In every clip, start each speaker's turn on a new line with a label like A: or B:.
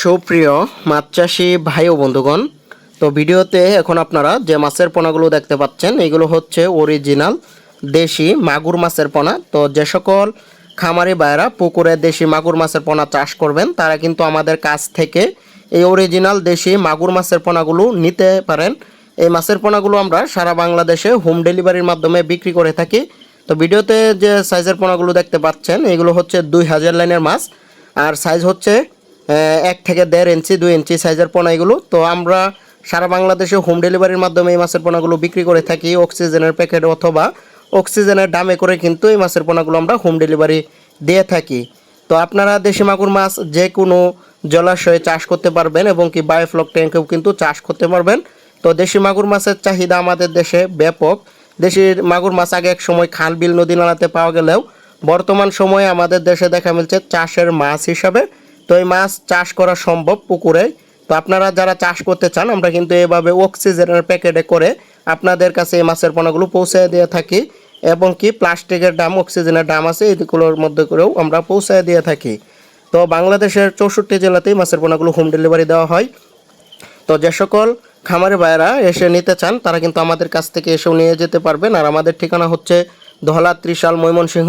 A: সুপ্রিয় মাছ চাষি ভাই ও বন্ধুগণ, তো ভিডিওতে এখন আপনারা যে মাছের পোনাগুলো দেখতে পাচ্ছেন, এগুলো হচ্ছে অরিজিনাল দেশি মাগুর মাছের পোনা। তো যে সকল খামারি ভাইরা পুকুরে দেশি মাগুর মাছের পোনা চাষ করবেন, তারা কিন্তু আমাদের কাছ থেকে এই অরিজিনাল দেশি মাগুর মাছের পোনাগুলো নিতে পারেন। এই মাছের পোনাগুলো আমরা সারা বাংলাদেশে হোম ডেলিভারির মাধ্যমে বিক্রি করে থাকি। তো ভিডিওতে যে সাইজের পোনাগুলো দেখতে পাচ্ছেন, এগুলো হচ্ছে দুই হাজার লাইনের মাছ, আর সাইজ হচ্ছে এক থেকে দেড় ইঞ্চি, দুই ইঞ্চি সাইজের পোনা এগুলো তো আমরা সারা বাংলাদেশে হোম ডেলিভারির মাধ্যমে এই মাছের পোনাগুলো বিক্রি করে থাকি। অক্সিজেনের প্যাকেট অথবা অক্সিজেনের দামে করে কিন্তু এই মাছের পোনাগুলো আমরা হোম ডেলিভারি দিয়ে থাকি। তো আপনারা দেশি মাগুর মাছ যে কোনো জলাশয়ে চাষ করতে পারবেন এবং কি বায়োফ্লক ট্যাঙ্কেও কিন্তু চাষ করতে পারবেন। তো দেশি মাগুর মাছের চাহিদা আমাদের দেশে ব্যাপক। দেশির মাগুর মাছ আগে এক সময় খাল, বিল, নদী নালাতে পাওয়া গেলেও বর্তমান সময়ে আমাদের দেশে দেখা মিলছে চাষের মাছ হিসাবে। তো এই মাছ চাষ করা সম্ভব পুকুরে। তো আপনারা যারা চাষ করতে চান, আমরা কিন্তু এভাবে অক্সিজেনের প্যাকেটে করে আপনাদের কাছে এই মাছের পোনাগুলো পৌঁছে দিয়ে থাকি এবং কি প্লাস্টিকের দাম, অক্সিজেনের দাম আছে এইগুলোর মধ্যে করেও আমরা পৌঁছায় দিয়ে থাকি। তো বাংলাদেশের চৌষট্টি জেলাতেই মাছের পোনাগুলো হোম ডেলিভারি দেওয়া হয়। তো যে সকল খামারি ভাইয়েরা এসে নিতে চান, তারা কিন্তু আমাদের কাছ থেকে এসেও নিয়ে যেতে পারবেন। আর আমাদের ঠিকানা হচ্ছে ধলা ত্রিশাল ময়মনসিংহ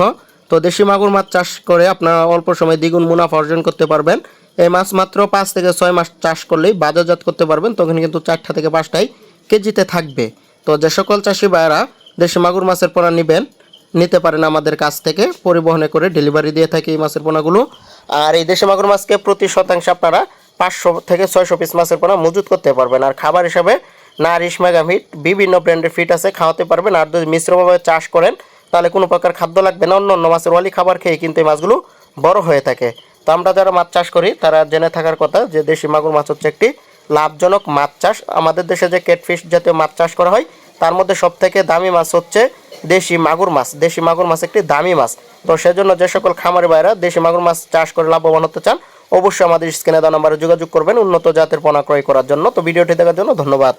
A: তো দেশি মাগুর মাছ চাষ করে আপনারা অল্প সময় দ্বিগুণ মুনাফা অর্জন করতে পারবেন। এই মাছ মাত্র পাঁচ থেকে ছয় মাস চাষ করলেই বাজারজাত করতে পারবেন। তখন কিন্তু চারটা থেকে পাঁচটাই কেজিতে থাকবে। তো যে সকল চাষি ভাইয়েরা দেশি মাগুর মাছের পোনা নেবেন, নিতে পারেন আমাদের কাছ থেকে পরিবহনে করে ডেলিভারি দিয়ে থাকি এই মাছের পোনাগুলো। আর এই দেশি মাগুর মাছকে প্রতি শতাংশে আপনারা পাঁচশো থেকে ছয়শো পিস মাছের পোনা মজুত করতে পারবেন। আর খাবার হিসাবে নারিশ মেগামিট বিভিন্ন ব্র্যান্ডের ফিট আছে, খাওয়াতে পারবেন। আর যদি মিশ্রভাবে চাষ করেন তাহলে কোনো প্রকার খাদ্য লাগবে না অন্য অন্য মাছের ওয়ালি খাবার খেয়ে কিন্তু এই মাছগুলো বড় হয়ে থাকে। তো আমরা যারা মাছ চাষ করি, তারা জেনে থাকার কথা যে দেশি মাগুর মাছ হচ্ছে একটি লাভজনক মাছ চাষ। আমাদের দেশে যে কেটফিশ জাতীয় মাছ চাষ করা হয়, তার মধ্যে সবথেকে দামি মাছ হচ্ছে দেশি মাগুর মাছ। দেশি মাগুর মাছ একটি দামি মাছ। তো সেজন্য যে সকল খামারি বাইরা দেশি মাগুর মাছ চাষ করে লাভবান হতে চান, অবশ্যই আমাদের স্ক্রিনে দেওয়া নাম্বারে যোগাযোগ করবেন উন্নত জাতের পোনা ক্রয় করার জন্য। তো ভিডিওটি দেখার জন্য ধন্যবাদ।